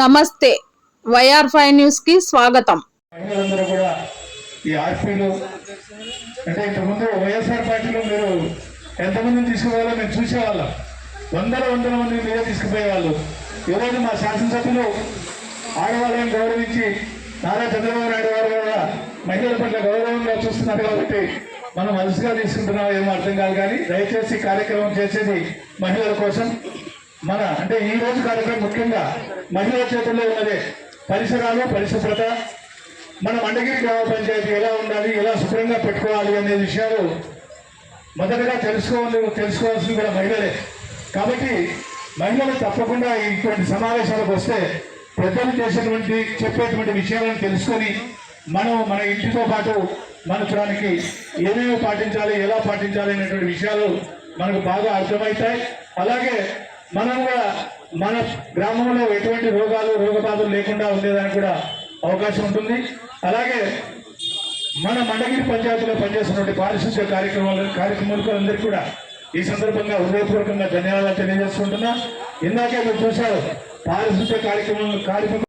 నమస్తే. YR five న్యూస్కి స్వాగతం. మహిళలందరూ కూడా ఈ ఆర్పీలు అంటే ఇంతకుముందు వైఎస్ఆర్ పార్టీలో మీరు ఎంతమందిని తీసుకుపోయాలో మేము చూసేవాళ్ళం. వందల వందల మంది మీరే తీసుకుపోయేవాళ్ళు. ఈరోజు మా శాసనసభ్యులు ఆడవాళ్ళని గౌరవించి నారా చంద్రబాబు నాయుడు గారు కూడా మహిళల పట్ల గౌరవంగా చూస్తున్నారు కాబట్టి మనం అలసిగా తీసుకుంటున్నాం ఏమో అర్థం కాదు కానీ దయచేసి కార్యక్రమం చేసేది మహిళల కోసం. మన అంటే ఈ రోజు కార్యక్రమం ముఖ్యంగా మహిళల చేతుల్లో ఉన్నదే పరిసరాలు పరిశుభ్రత. మన మండగిరి గ్రామ పంచాయతీ ఎలా ఉండాలి ఎలా శుభ్రంగా పెట్టుకోవాలి అనే విషయాలు మొదటగా తెలుసుకోవాలి తెలుసుకోవాల్సింది కూడా మహిళలే. కాబట్టి మహిళలు తప్పకుండా ఇటువంటి సమావేశాలకు వస్తే పెద్దలు చేసేటువంటి చెప్పేటువంటి విషయాలను తెలుసుకొని మనం మన ఇంటితో పాటు మన చూడడానికి ఏమేమి పాటించాలి ఎలా పాటించాలి అనేటువంటి విషయాలు మనకు బాగా అర్థమవుతాయి. అలాగే మనం కూడా మన గ్రామంలో ఎటువంటి రోగాలు రోగబాధలు లేకుండా ఉండేదానికి కూడా అవకాశం ఉంటుంది. అలాగే మన మండగిరి పంచాయతీలో పనిచేస్తున్నటువంటి పారిశుద్ధ్య కార్యక్రమాలు కార్యక్రమాలకు అందరికీ కూడా ఈ సందర్భంగా హృదయపూర్వకంగా ధన్యవాదాలు తెలియజేస్తుంటున్నా. ఇందాకే మీరు చూశారు పారిశుద్ధ్య కార్యక్రమం కార్యక్రమం